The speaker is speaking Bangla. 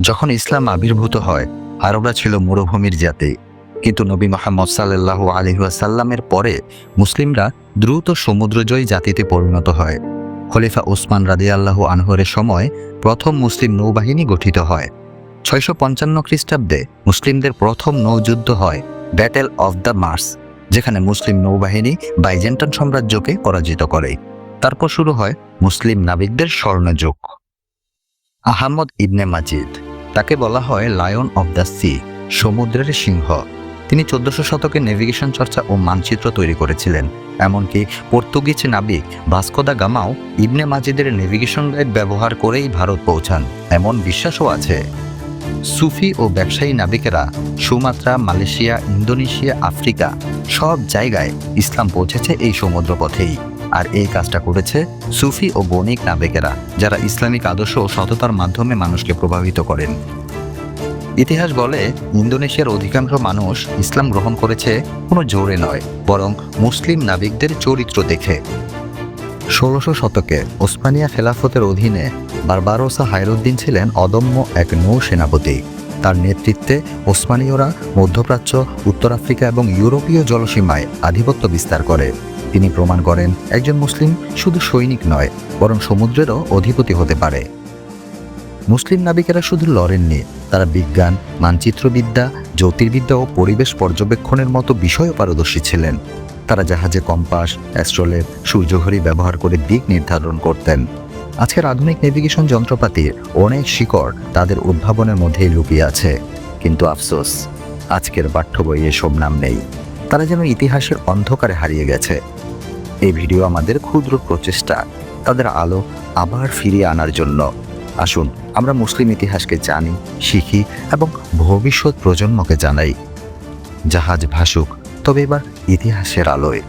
যখন ইসলাম আবির্ভূত হয়, আরবরা ছিল মরুভূমির জাতি। কিন্তু নবী মোহাম্মদ সাল্লাহ আলহাসাল্লামের পরে মুসলিমরা দ্রুত সমুদ্রজয়ী জাতিতে পরিণত হয়। খলিফা ওসমান রাদি আল্লাহ আনহরের সময় প্রথম মুসলিম নৌবাহিনী গঠিত হয়। ছয়শো পঞ্চান্ন খ্রিস্টাব্দে মুসলিমদের প্রথম নৌযুদ্ধ হয় ব্যাটেল অফ দ্য মার্স, যেখানে মুসলিম নৌবাহিনী বাইজেন্টান সাম্রাজ্যকে পরাজিত করে। তারপর শুরু হয় মুসলিম নাবিকদের স্বর্ণযুগ। আহমদ ইবনে মাজিদ তাকে বলা হয় লায়ন অব দ্য সি সমুদ্রের সিংহ। তিনি চোদ্দশো শতকে নেভিগেশন চর্চা ও মানচিত্র তৈরি করেছিলেন। এমনকি পর্তুগিজ নাবিক ভাস্কোদা গামাও ইবনে মাজিদের নেভিগেশন গাইড ব্যবহার করেই ভারত পৌঁছান। এমন বিশ্বাসও আছে। সুফি ও ব্যবসায়ী নাবিকেরা সুমাত্রা, মালয়েশিয়া, ইন্দোনেশিয়া, আফ্রিকা সব জায়গায় ইসলাম পৌঁছেছে এই সমুদ্র পথেই আর এই কাজটা করেছে সুফি ও বণিক নাবিকেরা, যারা ইসলামিক আদর্শ ও সততার মাধ্যমে মানুষকে প্রভাবিত করেন। ইতিহাস বলে, ইন্দোনেশিয়ার অধিকাংশ মানুষ ইসলাম গ্রহণ করেছে কোনো জোরে নয়, বরং মুসলিম নাবিকদের চরিত্র দেখে। ষোড়শ শতকে ওসমানিয়া খেলাফতের অধীনে বারবারোসা হায়রুদ্দিন ছিলেন অদম্য এক নৌ সেনাপতি। তার নেতৃত্বে ওসমানীয়রা মধ্যপ্রাচ্য, উত্তর আফ্রিকা এবং ইউরোপীয় জলসীমায় আধিপত্য বিস্তার করে। তিনি প্রমাণ করেন, একজন মুসলিম শুধু সৈনিক নয়, বরং সমুদ্রেরও অধিপতি হতে পারে। মুসলিম নাবিকেরা শুধু লড়েননি, তারা বিজ্ঞান, মানচিত্রবিদ্যা, জ্যোতির্বিদ্যা ও পরিবেশ পর্যবেক্ষণের মতো বিষয়ও পারদর্শী ছিলেন। তারা জাহাজে কম্পাস, অ্যাস্ট্রোলেট, সূর্যঘড়ি ব্যবহার করে দিক নির্ধারণ করতেন। আজকের আধুনিক নেভিগেশন যন্ত্রপাতির অনেক শিকড় তাদের উদ্ভাবনের মধ্যেই লুকিয়ে আছে। কিন্তু আফসোস, আজকের পাঠ্য বইয়ে এসব নাম নেই। তারা যেন ইতিহাসের অন্ধকারে হারিয়ে গেছে। এই ভিডিও আমাদের ক্ষুদ্র প্রচেষ্টা, তাদের আলো আবার ফিরিয়ে আনার জন্য। আসুন, আমরা মুসলিম ইতিহাসকে জানি, শিখি এবং ভবিষ্যৎ প্রজন্মকে জানাই। জাহাজ ভাসুক, তবে এবার ইতিহাসের আলোয়।